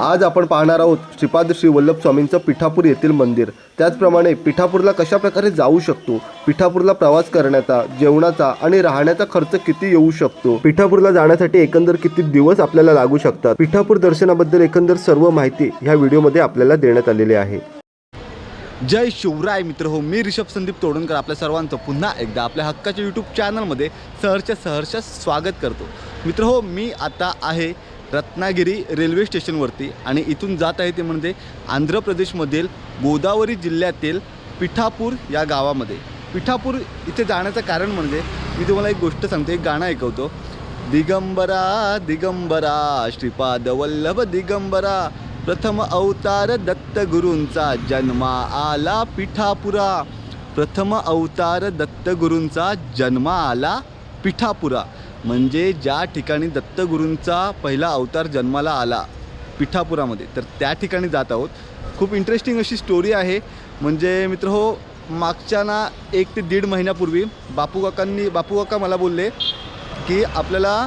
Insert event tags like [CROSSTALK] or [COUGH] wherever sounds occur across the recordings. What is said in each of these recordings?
आज आपण पाहणार आहोत श्रीपाद श्री वल्लभ स्वामींचं पिठापूर येथील मंदिर. त्याचप्रमाणे पिठापूरला कशा प्रकारे जाऊ शकतो? पिठापूरला प्रवास करण्याचा जेवणाचा आणि राहण्याचा खर्च किती येऊ शकतो? पिठापूरला जाण्यासाठी एकंदर किती दिवस आपल्याला लागू शकतात? पिठापूर दर्शनाबद्दल एकंदर सर्व माहिती ह्या व्हिडिओमध्ये आपल्याला देण्यात आलेली आहे. जय शिवराय मित्र हो मी रिषभ संदीप तोडणकर आपल्या सर्वांचं पुन्हा एकदा आपल्या हक्काच्या यूट्यूब चॅनलमध्ये सहर्ष सहर्ष स्वागत करतो. मित्र हो मी आता आहे रत्नागिरी रेल्वे स्टेशनवरती आणि इथून जात आहे ते म्हणजे आंध्र प्रदेशमधील गोदावरी जिल्ह्यातील पिठापूर या गावामध्ये. पिठापूर इथे जाण्याचं कारण म्हणजे मी तुम्हाला एक गोष्ट सांगतो एक गाणं ऐकवतो. दिगंबरा दिगंबरा श्रीपाद वल्लभ दिगंबरा प्रथम अवतार दत्तगुरूंचा जन्मा आला पिठापुरा. प्रथम अवतार दत्तगुरूंचा जन्मा आला पिठापुरा. म्हणजे ज्या ठिकाणी दत्तगुरूंचा पहिला अवतार जन्माला आला पिठापुरामध्ये तर त्या ठिकाणी जात आहोत. खूप इंटरेस्टिंग अशी स्टोरी आहे. म्हणजे मित्र हो मागच्या ना एक ते दीड महिन्यापूर्वी बापू काकांनी बापू काका मला बोलले की आपल्याला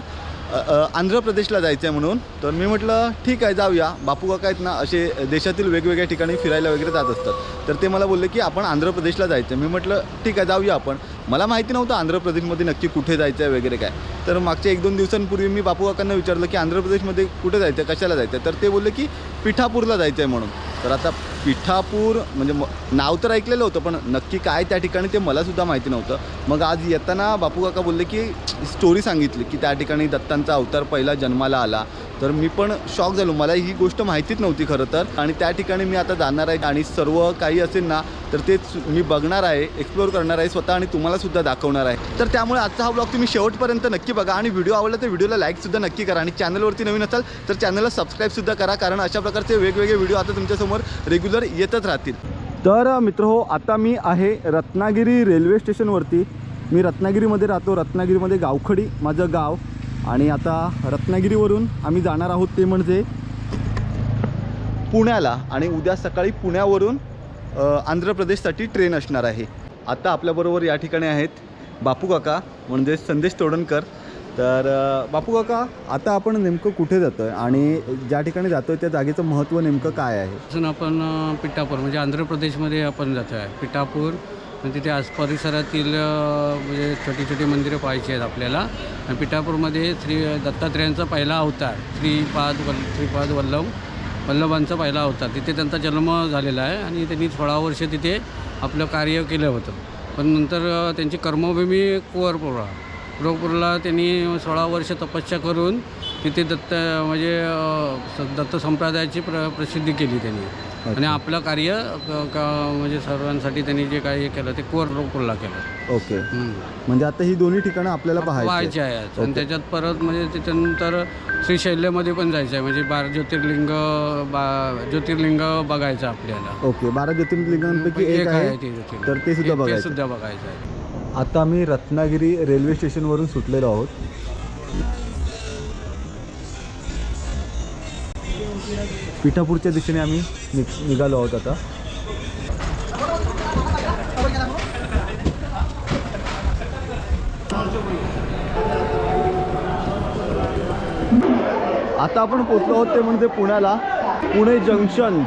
आंध्र प्रदेशला जायचं आहे म्हणून. तर मी म्हटलं ठीक आहे जाऊया. बापू काका आहेत ना असे देशातील वेगवेगळ्या ठिकाणी फिरायला वगैरे जात असतात. तर ते मला बोलले की आपण आंध्र प्रदेशला जायचं आहे मी म्हटलं ठीक आहे जाऊया आपण. मला माहिती नव्हतं आंध्र प्रदेशमध्ये नक्की कुठे जायचं आहे वगैरे काय. तर मागच्या एक दोन दिवसांपूर्वी मी बापू काकांना विचारलं की आंध्र प्रदेशमध्ये कुठे जायचं आहे कशाला जायचं आहे तर ते बोलले की पिठापूरला जायचं आहे म्हणून. तर आता पिठापूर म्हणजे म नाव तर ऐकलेलं होतं पण नक्की काय त्या ठिकाणी ते मलासुद्धा माहिती नव्हतं. मग आज येताना बापू काका बोलले की स्टोरी सांगितली की त्या ठिकाणी दत्तांचा अवतार पहिला जन्माला आला. तर मी पण शॉक झालो. मला ही गोष्ट माहितीच नव्हती खरं तर. आणि त्या ठिकाणी मी आता जाणार आहे आणि सर्व काही असेल ना तर तेच मी बघणार आहे एक्सप्लोअर करणार आहे स्वतः आणि तुम्हाला सुद्धा दाखवणार आहे. तर त्यामुळे आजचा हा ब्लॉग तुम्ही शेवटपर्यंत नक्की बघा आणि व्हिडिओ आवडला तर व्हिडिओला लाईकसुद्धा नक्की करा. आणि चॅनलवरती नवीन असाल तर चॅनलला सबस्क्राईबसुद्धा करा कारण अशा प्रकारचे वेगवेगळे व्हिडिओ आता तुमच्यासमोर रेग्युलर येतच राहतील. तर मित्र हो आता मी आहे रत्नागिरी रेल्वे स्टेशनवरती मी रत्नागिरीमध्ये राहतो. रत्नागिरीमध्ये गावखडी माझं गाव. आणि आता रत्नागिरीवरून आम्ही जाणार आहोत ते म्हणजे पुण्याला. आणि उद्या सकाळी पुण्यावरून आंध्र प्रदेशसाठी ट्रेन असणार आहे. आता आपल्याबरोबर या ठिकाणी आहेत बापू काका म्हणजे संदेश तोडणकर. तर बापू काका आता आपण नेमकं कुठे जातो आहे आणि ज्या ठिकाणी जातो आहे त्या जागेचं महत्त्व नेमकं काय आहे? आपण पिठापूर म्हणजे आंध्र प्रदेशमध्ये आपण जातो आहे पिठापूर आणि तिथे आस परिसरातील म्हणजे छोटी छोटी मंदिरं पाहायची आहेत आपल्याला. आणि पिठापूरमध्ये श्री दत्तात्रेयांचा पहिला अवतार श्रीपाद वल्ल श्रीपाद वल्लभ वल्लभांचा पहिला अवतार. तिथे त्यांचा जन्म झालेला आहे आणि त्यांनी सोळा वर्ष तिथे आपलं कार्य केलं होतं. पण नंतर त्यांची कर्मभूमी कुवरपुरा. कुवरपूरला त्यांनी सोळा वर्ष तपस्या करून तिथे दत्त म्हणजे दत्त संप्रदायाची प्र प्रसिद्धी केली त्यांनी. आणि आपलं कार्य क- क- म्हणजे सर्वांसाठी त्यांनी जे काही केलं ते कुवरपूरला केलं. ओके. हम्म. म्हणजे आता ही दोन्ही ठिकाणं आपल्याला पाहायचे पाहायची आहे आणि. त्याच्यात परत म्हणजे त्याच्यानंतर श्रीशैल्यमध्ये पण जायचं आहे. म्हणजे बारा ज्योतिर्लिंग बा ज्योतिर्लिंग बघायचं आपल्याला. ओके. बारा ज्योतिर्लिंगांपैकी एक आहे ते ज्योतिर्लिंग. तर ते सुद्धा ते बघायचं. सुद्धा बघायचं आहे. आता आम्ही रत्नागिरी रेल्वे स्टेशनवरून सुटलेलो आहोत. पिठापूरच्या दिशेने आम्ही निघ निघालो आहोत आता. आता आपण पोचलो आहोत ते म्हणजे पुण्याला. पुणे जंक्शन.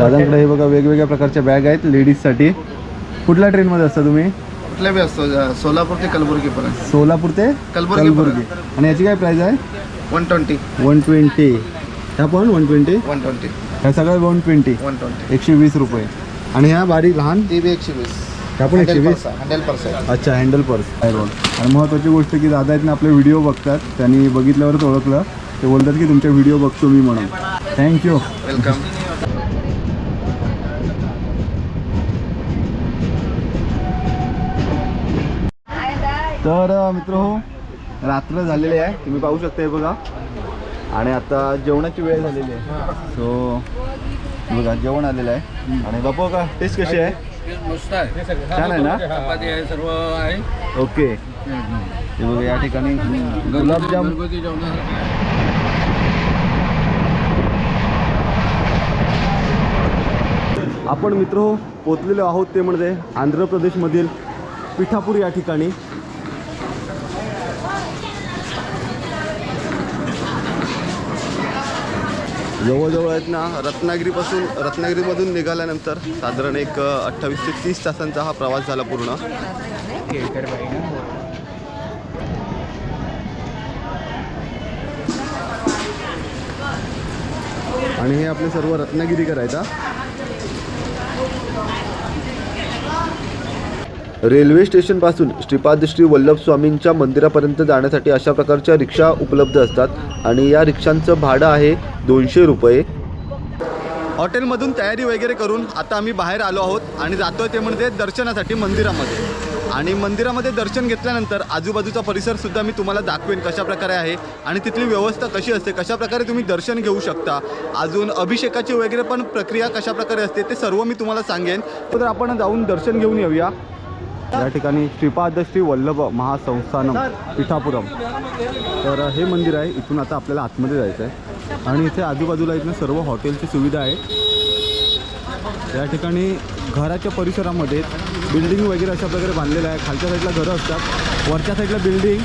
दादांकडे हे बघा वेगवेगळ्या प्रकारच्या बॅग आहेत लेडीजसाठी. कुठल्या ट्रेनमध्ये असता तुम्ही? कुठल्या बी असतो सोलापूर ते कलबुर्गीपर्यंत सोलापूर ते कलबुर्गी कलबुर्गी. आणि याची काय प्राइस आहे? वन ट्वेंटी वन ट्वेंटी ह्या पण वन ट्वेंटी वन ट्वेंटी ह्या सगळ्या वन ट्वेंटी वन ट्वेंटी एकशे वीस रुपये. आणि ह्या बारीक लहान? ती बी एकशे वीस. ह्या पण एकशे वीस? अच्छा हँडल पर्स. आहे रोल आणि महत्त्वाची गोष्ट की दादा आहेत ना आपले व्हिडिओ बघतात. त्यांनी बघितल्यावरच ओळखलं. ते बोलतात की तुमचे व्हिडिओ बघतो मी म्हणून. थँक्यू वेलकम तर मित्र हो रात्र झालेली आहे. तुम्ही पाहू शकता हे बघा. आणि आता जेवणाची वेळ झालेली आहे. सो बघा जेवण आलेलं आहे. आणि बापू का टेस्ट कशी आहे? छान आहे ना? चपाती आहे सर्व आहे. ओके. हे बघा या ठिकाणी गुलाबजाम आपण मित्र हो पोचलेलो आहोत ते म्हणजे आंध्र प्रदेशमधील पिठापूर या ठिकाणी. जवळजवळ आहेत ना रत्नागिरीपासून रत्नागिरीमधून निघाल्यानंतर साधारण एक अठ्ठावीस ते तीस तासांचा हा प्रवास झाला पूर्ण. आणि हे आपले सर्व रत्नागिरीकर आहेत रेल्वे स्टेशनपासून श्रीपाद श्री वल्लभ स्वामींच्या मंदिरापर्यंत जाण्यासाठी अशा प्रकारच्या रिक्षा उपलब्ध असतात आणि या रिक्षांचं भाडं आहे दोनशे रुपये. हॉटेलमधून तयारी वगैरे करून आता आम्ही बाहेर आलो आहोत आणि जातोय ते म्हणजे दर्शनासाठी मंदिरामध्ये. आणि मंदिरामध्ये दर्शन घेतल्यानंतर आजूबाजूचा परिसर सुद्धा मी तुम्हाला दाखवेन कशा प्रकारे आहे आणि तिथली व्यवस्था कशी असते कशा प्रकारे तुम्ही दर्शन घेऊ शकता अजून अभिषेकाची वगैरे पण प्रक्रिया कशा प्रकारे असते ते सर्व मी तुम्हाला सांगेन. तर आपण जाऊन दर्शन घेऊन येऊया. या ठिकाणी श्रीपाद श्री वल्लभ महासंस्थानम पिठापुरम तर हे मंदिर आहे. इथून आता आपल्याला आतमध्ये जायचं आहे आणि इथे आजूबाजूला इथून सर्व हॉटेलची सुविधा आहे. या ठिकाणी घराच्या परिसरामध्ये बिल्डिंग वगैरे अशा प्रकारे बांधलेलं आहे. खालच्या साईडला घरं असतात. वरच्या साईडला बिल्डिंग.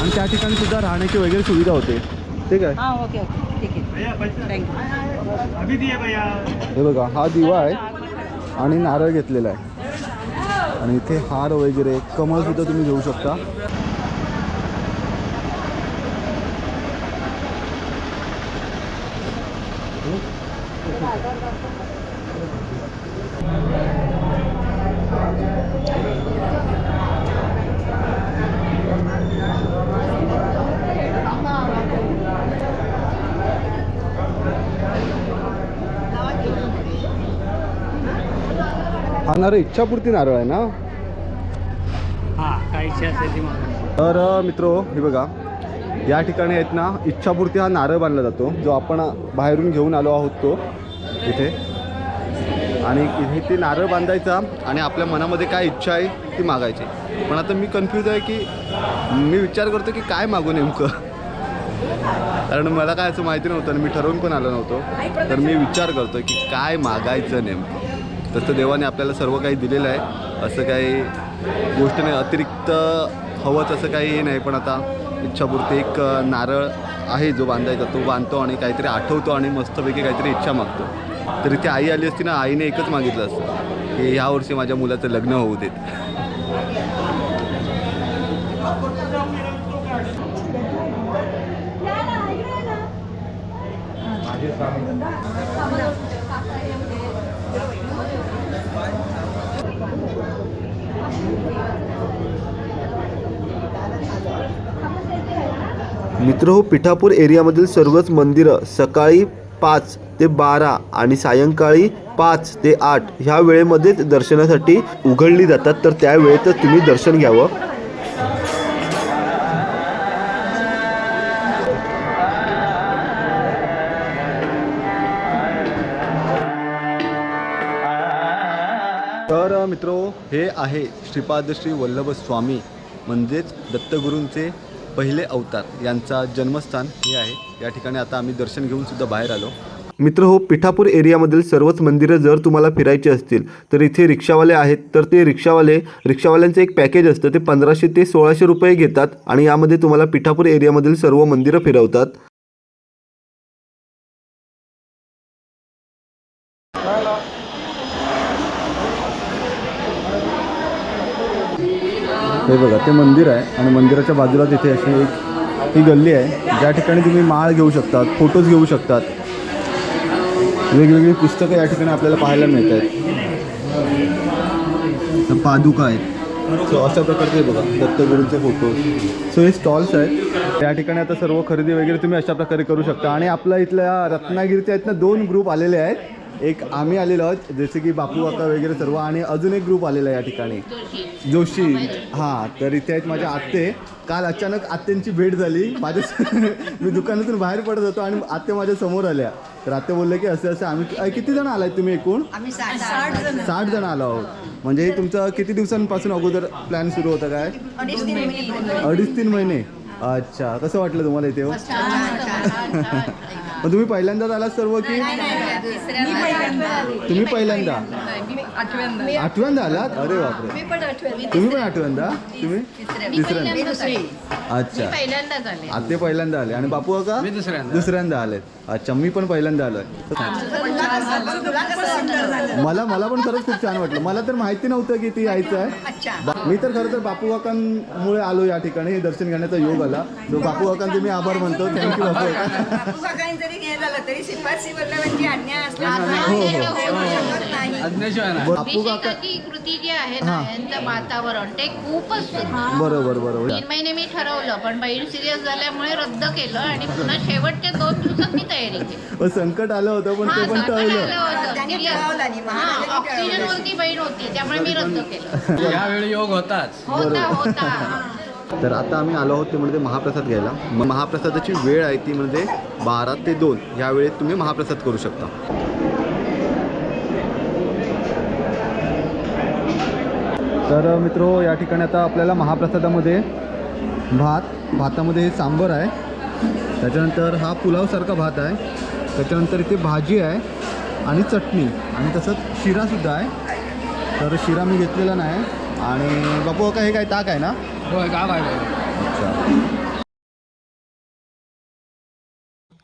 आणि त्या ठिकाणी सुद्धा राहण्याची वगैरे सुविधा होते. ठीक आहे? Okay okay. ठीक थैंक यू हे बघा हा दिवा आहे. आणि नारळ घेतलेला आहे. आणि इथे हार वगैरे कमल सुद्धा तुम्ही घेऊ शकता. हा नारळ इच्छापूर्ती नारळ आहे ना? हां काय इच्छा असेल ती मागवा. तर मित्रो हे बघा. या ठिकाणी आहेत ना इच्छापूर्ती हा नारळ बांधला जातो. जो आपण बाहेरून घेऊन आलो आहोत तो इथे. आणि इथे ते नारळ बांधायचा आणि आपल्या मनामध्ये काय इच्छा आहे ती मागायची. पण आता मी कन्फ्यूज आहे की मी विचार करतो की काय मागू नेमकं? कारण मला काय असं माहिती नव्हतं आणि मी ठरवून पण आलो नव्हतो. तर मी विचार करतो की काय मागायचं नेमकं? तसं देवाने आपल्याला सर्व काही दिलेलं आहे. असं काही गोष्ट नाही अतिरिक्त हवंच असं काही हे नाही पण आता इच्छापुरती एक नारळ आहे जो बांधायचा तो बांधतो आणि काहीतरी आठवतो आणि मस्तपैकी काहीतरी इच्छा मागतो. तर इथे आई आली असती ना आईने एकच मागितलं असतं की ह्या वर्षी माझ्या मुलाचं लग्न होऊ देत. मित्र हो पिठापूर एरियामधील सर्वच मंदिरं सकाळी पाच ते बारा आणि सायंकाळी पाच ते आठ ह्या वेळेमध्येच दर्शनासाठी उघडली जातात. तर त्यावेळेतच तुम्ही दर्शन घ्यावं. तर मित्रो हे आहे श्रीपाद श्री वल्लभ स्वामी म्हणजेच दत्तगुरूंचे पहिले अवतार. यांचा जन्मस्थान हे आहे. या ठिकाणी आता आम्ही दर्शन घेऊन सुद्धा बाहेर आलो. मित्र हो पिठापूर एरियामधील सर्वच मंदिरं जर तुम्हाला फिरायची असतील तर इथे रिक्षावाले आहेत. तर ते रिक्षावाले रिक्षावाल्यांचं एक पॅकेज असतं. ते पंधराशे ते सोळाशे रुपये घेतात आणि यामध्ये तुम्हाला पिठापूर एरियामधील सर्व मंदिरं फिरवतात. हे बघा ते मंदिर आहे आणि मंदिराच्या बाजूला तिथे अशी एक ही गल्ली आहे. ज्या ठिकाणी तुम्ही माळ घेऊ शकतात फोटोज घेऊ शकतात. वेगवेगळी पुस्तकं या ठिकाणी आपल्याला पाहायला मिळत आहेत पादुका आहेत. सो अशा प्रकारचे बघा दत्तगुरूंचे फोटो. सो हे स्टॉल्स आहेत. त्या ठिकाणी आता सर्व खरेदी वगैरे तुम्ही अशा प्रकारे करू शकता. आणि आपल्या इथल्या रत्नागिरीचे आहेत ना दोन ग्रुप आलेले आहेत. एक आम्ही आलेलो आहोत जसे की बापू काका वगैरे सर्व आणि अजून एक ग्रुप आलेला आहे या ठिकाणी. जोशी. हां तर इथे आहेत माझ्या आत्ते. काल अचानक आत्यांची भेट झाली. माझ्या [LAUGHS] मी दुकानातून बाहेर पडत होतो आणि आत्या माझ्यासमोर आल्या. तर आत्या बोलले की असं असं आम्ही किती जण आलाय तुम्ही एकूण? आम्ही साठ साठ जण. आलो आहोत. म्हणजे हे तुमचं किती दिवसांपासून अगोदर प्लॅन सुरू होतं काय? अडीच तीन महिने. अच्छा कसं वाटलं तुम्हाला इथे छान. मग तुम्ही पहिल्यांदाच आलात सर्व की? तुम्ही पहिल्यांदा. आठव्यांदा. आलात? अरे बापरे. तुम्ही पण आठव्यांदा? तुम्ही? तिसऱ्यांदा. अच्छा. पहिल्यांदाच आले आते पहिल्यांदा आले. आणि बापू मी दुसऱ्यांदा. दुसऱ्यांदा आलेत. अच्छा मी पण पहिल्यांदा आलोय. मला मला पण खरंच खूप छान वाटलं. मला तर माहिती नव्हतं की ती यायचं आहे. मी तर खरं तर बापू काकांमुळे आलो या ठिकाणी. हे दर्शन घेण्याचा योग आला. तो बापू काकांचे मी आभार मानतो. थँक्यू बापू काका. जरी हे हो, हो. नाही बापू काका अभिषेकाची कृती जी आहे ना यांचं वातावरण ते खूपच सुंदर बरोबर बरोबर. तीन महिने मी ठरवलं पण बहीण सिरियस झाल्यामुळे रद्द केलं आणि पुन्हा शेवटच्या दोन दिवसात मी तयारी केली. संकट आलं होतं पण हा, ते पण टळलं. हा, ऑक्सिजन वरती बहीण होती त्यामुळे मी रद्द केलं. [LAUGHS] यावेळी योग होताच. होता होता. [LAUGHS] तर आता आम्ही आलो आहोत ते म्हणजे महाप्रसाद घ्यायला. मग महाप्रसादाची वेळ आहे ती म्हणजे बारा ते दोन. या वेळेत तुम्ही महाप्रसाद करू शकता. तर मित्र या ठिकाणी आता आपल्याला महाप्रसादामध्ये भात भातामध्ये हे सांबर आहे. त्याच्यानंतर हा पुलावसारखा भात आहे. त्याच्यानंतर इथे भाजी आहे आणि चटणी आणि तसंच शिरासुद्धा आहे. तर शिरा मी घेतलेला नाही. आणि बापू का हे काय ताक आहे ना? होय गाव आहे.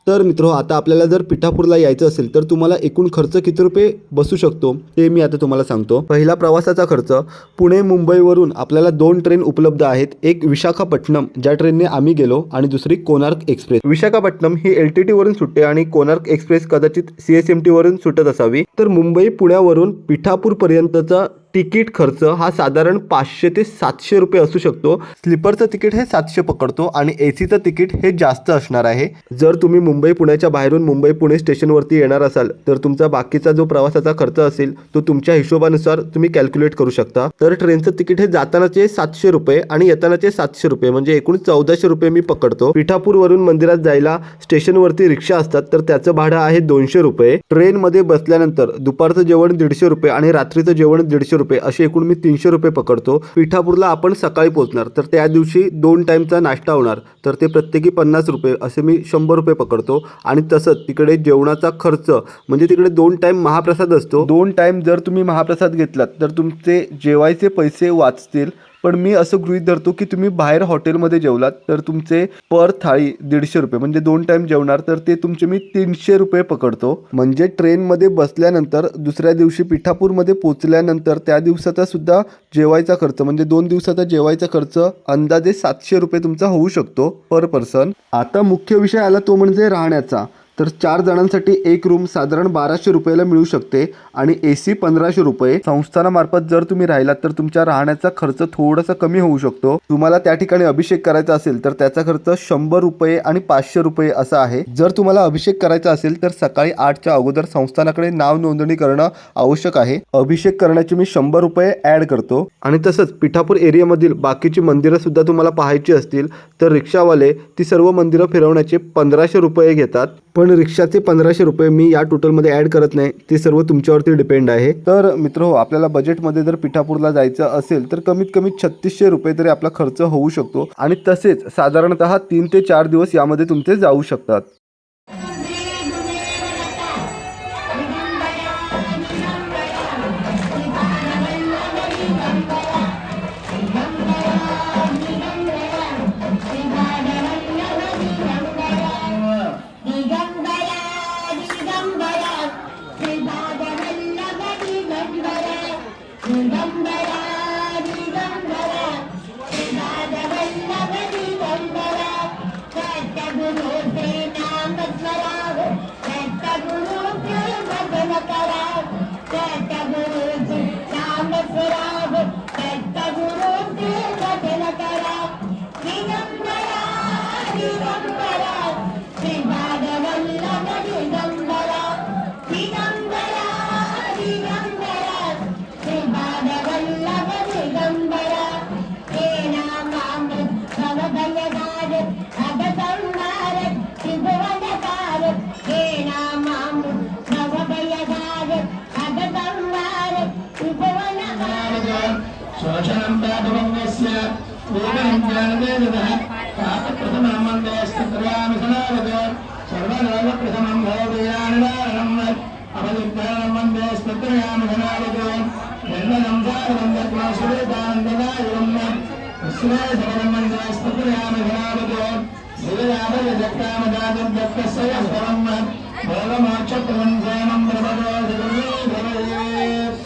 तर मित्र आता आपल्याला जर पिठापूरला यायचं असेल तर तुम्हाला एकूण खर्च किती रुपये बसू शकतो ते मी आता तुम्हाला सांगतो. पहिला प्रवासाचा खर्च पुणे मुंबईवरून आपल्याला दोन ट्रेन उपलब्ध आहेत. एक विशाखापट्टणम ज्या ट्रेनने आम्ही गेलो आणि दुसरी कोणार्क एक्सप्रेस. विशाखापट्टणम ही एल टी टीवरून सुटते आणि कोणार्क एक्सप्रेस कदाचित सी एस एम टीवरून सुटत असावी. तर मुंबई पुण्यावरून पिठापूरपर्यंतचा तिकीट खर्च हा साधारण पाचशे ते सातशे रुपये असू शकतो. स्लीपरचं तिकीट हे सातशे पकडतो आणि ए सीचं तिकीट हे जास्त असणार आहे. जर तुम्ही मुंबई पुण्याच्या बाहेरून मुंबई पुणे स्टेशनवरती येणार असाल तर तुमचा बाकीचा जो प्रवासाचा खर्च असेल तो तुमच्या हिशोबानुसार तुम्ही कॅल्क्युलेट करू शकता. तर ट्रेनचं तिकीट हे जातानाचे सातशे रुपये आणि येतानाचे सातशे रुपये म्हणजे एकूण चौदाशे रुपये मी पकडतो. पिठापूरवरून मंदिरात जायला स्टेशनवरती रिक्षा असतात तर त्याचं भाडं आहे दोनशे रुपये. ट्रेनमध्ये बसल्यानंतर दुपारचं जेवण दीडशे रुपये आणि रात्रीचं जेवण दीडशे रुपये. रुपये असे एकूण मी तीनशे रुपये पकडतो. पिठापूरला आपण सकाळी पोहोचणार तर त्या दिवशी दोन टाईमचा नाश्ता होणार तर ते प्रत्येकी पन्नास रुपये असे मी शंभर रुपये पकडतो. आणि तसंच तिकडे जेवणाचा खर्च म्हणजे तिकडे दोन टाईम महाप्रसाद असतो. दोन टाईम जर तुम्ही महाप्रसाद घेतलात तर तुमचे जेवायचे पैसे वाचतील. पण मी असं गृहीत धरतो की तुम्ही बाहेर हॉटेलमध्ये जेवलात तर तुमचे पर थाळी दीडशे रुपये म्हणजे दोन टाईम जेवणार तर ते तुमचे मी तीनशे रुपये पकडतो. म्हणजे ट्रेनमध्ये बसल्यानंतर दुसऱ्या दिवशी पिठापूरमध्ये पोचल्यानंतर त्या दिवसाचा सुद्धा जेवायचा खर्च म्हणजे दोन दिवसाचा जेवायचा खर्च अंदाजे सातशे रुपये तुमचा होऊ शकतो पर पर्सन आता मुख्य विषय आला तो म्हणजे राहण्याचा. तर चार जणांसाठी एक रूम साधारण बाराशे रुपयाला मिळू शकते आणि ए सी पंधराशे रुपये. संस्थानामार्फत जर तुम्ही राहिलात तर तुमच्या राहण्याचा खर्च थोडासा कमी होऊ शकतो. तुम्हाला त्या ठिकाणी अभिषेक करायचा असेल तर त्याचा खर्च शंभर रुपये आणि पाचशे रुपये असा आहे. जर तुम्हाला अभिषेक करायचा असेल तर सकाळी आठच्या अगोदर संस्थानाकडे नाव नोंदणी करणं आवश्यक आहे. अभिषेक करण्याचे मी शंभर रुपये ऍड करतो. आणि तसंच पिठापूर एरियामधील बाकीची मंदिरं सुद्धा तुम्हाला पाहायची असतील तर रिक्षावाले ती सर्व मंदिरं फिरवण्याचे पंधराशे रुपये घेतात. पण रिक्षाचे पंधराशे रुपये मी या टोटलमध्ये ॲड करत नाही. ते सर्व तुमच्यावरती डिपेंड आहे. तर मित्र हो आपल्याला बजेटमध्ये जर पिठापूरला जायचं असेल तर कमीत कमी छत्तीसशे रुपये तरी आपला खर्च होऊ शकतो. आणि तसेच साधारणतः तीन ते चार दिवस यामध्ये तुमचे जाऊ शकतात.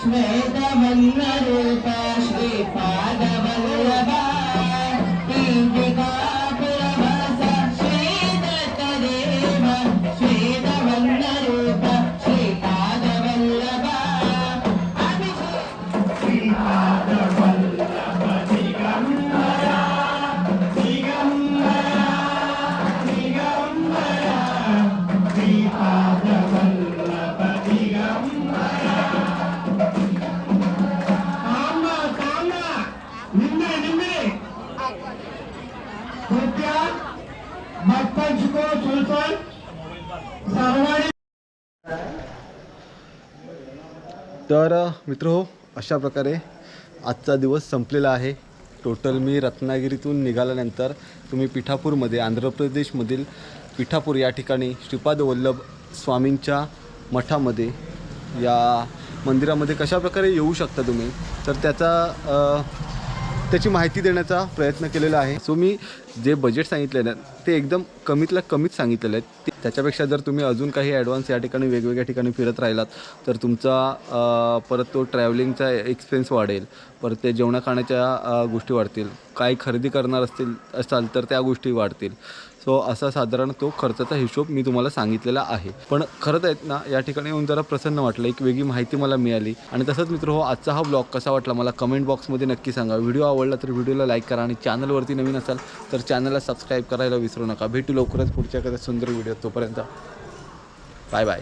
श्वेतवल्लरूप श्रीपादवल्लभा तर मित्र हो अशा प्रकारे आजचा दिवस संपलेला आहे. टोटल मी रत्नागिरीतून निघाल्यानंतर तुम्ही पिठापूरमध्ये आंध्र प्रदेशमधील पिठापूर या ठिकाणी श्रीपाद वल्लभ स्वामींच्या मठामध्ये या मंदिरामध्ये कशा प्रकारे येऊ शकता तुम्ही? तर त्याचा त्याची माहिती देण्याचा प्रयत्न केलेला आहे. सो मी जे बजेट सांगितलेलं आहे ते एकदम कमीतल्या कमीत सांगितलेलं आहे. ते त्याच्यापेक्षा जर तुम्ही अजून काही ॲडव्हान्स या ठिकाणी वेगवेगळ्या ठिकाणी फिरत राहिलात तर तुमचा परत तो ट्रॅव्हलिंगचा एक्सपेन्स वाढेल. परत ते जेवणा खाण्याच्या गोष्टी वाढतील. काही खरेदी करणार असतील असाल तर त्या गोष्टी वाढतील. सो असा साधारण तो खर्चाचा हिशोब मी तुम्हाला सांगितलेला आहे. पण खरंच आहेत ना या ठिकाणी येऊन जरा प्रसन्न वाटलं एक वेगळी माहिती मला मिळाली. आणि तसंच मित्र हो आजचा हा ब्लॉग कसा वाटला मला कमेंट बॉक्समध्ये नक्की सांगा. व्हिडिओ आवडला तर व्हिडिओला लाईक करा आणि चॅनलवरती नवीन असाल तर चॅनलला सबस्क्राईब करायला विसरू नका. भेटू लवकरच पुढच्या कदा सुंदर व्हिडिओ तोपर्यंत. Bye bye